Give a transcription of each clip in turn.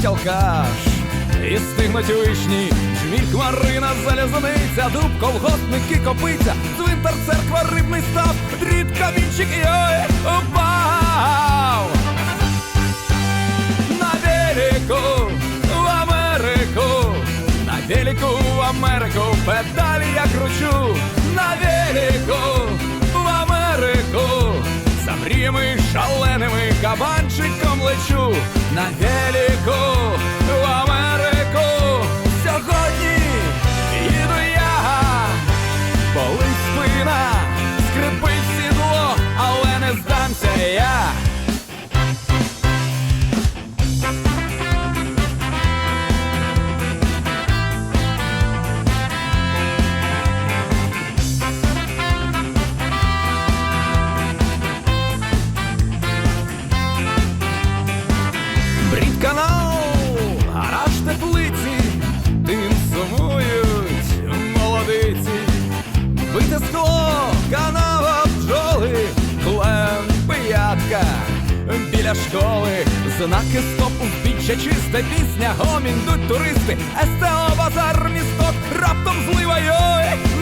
спить алкаш, і стигнуть вишні, жміль хмарина, залізниця, дуб, колгоспники, копиця, цвинтар, церква, рибний став, дріт, камінчик, і ой, упав. На велику в Америку, на велику в Америку, педалі я кручу, на велику в Америку, за мріями шаленими кабанчиком лечу, на велику біля школи, знаки стоп узбіччя, чиста пісня, гомін, туристи, СТО, базар, місток, раптом злива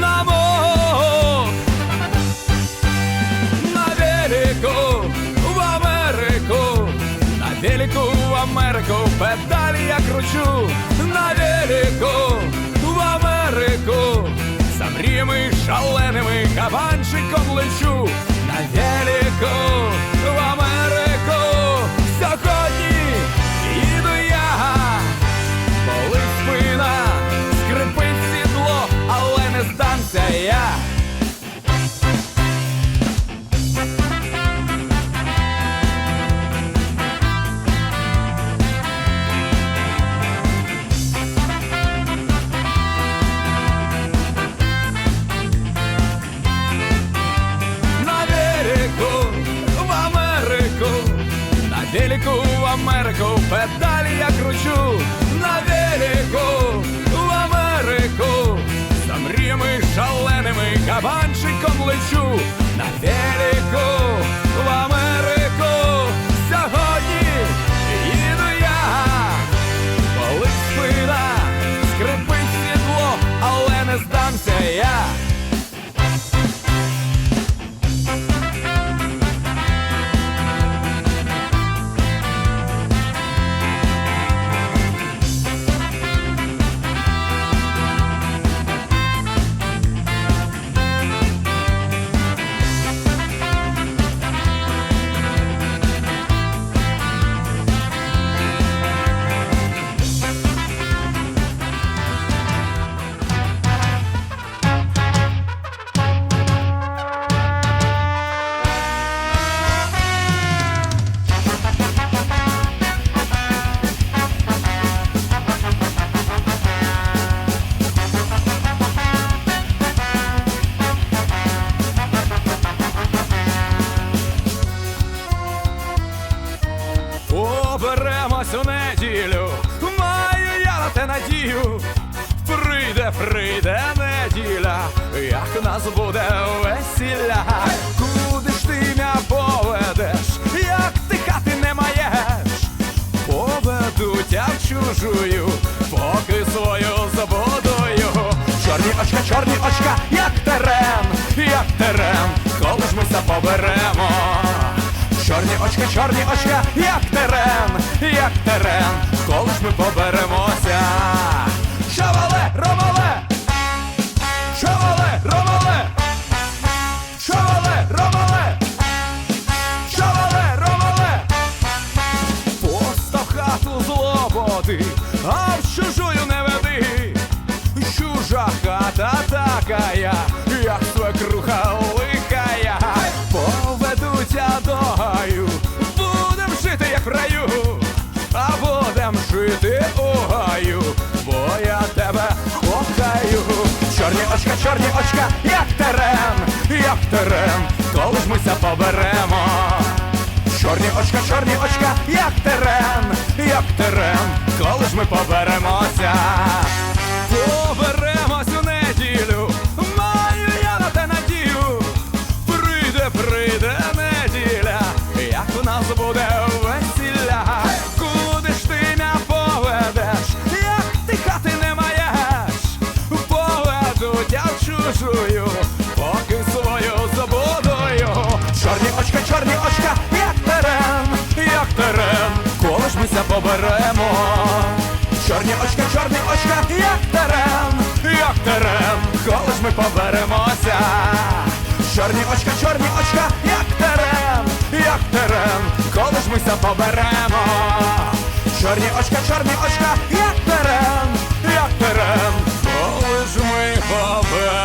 на мох. На велику в Америку, на велику в Америку, педалі я кручу, на велику в Америку, за мріями шаленими кабанчиком лечу, на велику Америку, педалі я кручу, на велику в Америку, за мріями шаленими кабанчиком лечу, Прийде, неділя, як нас буде весілля. Куди ж ти мене поведеш, як ти хати не маєш? Поведу тя в чужую, поки свою забудую. Чорні очка, чорні очка, як терен, як терен, коли ж ми ся поберемо. Чорні очка, чорні очка, як терен, як терен, коли ж ми поберемося. Очка, чорні очка, як терен, як терен, коли ж ми ся поберемо. Чорні очка, чорні очка, як терен, як терен, коли ж ми поберемося. оберемо. Чорні очка, чорні очка, як терем, як терем, коли ж ми поберемося. Чорні очка, чорні очка, як терем, як терем, колись ми ся поберемо. Чорні очка, чорні очка, як терем, як терем, коли ж ми поберемо.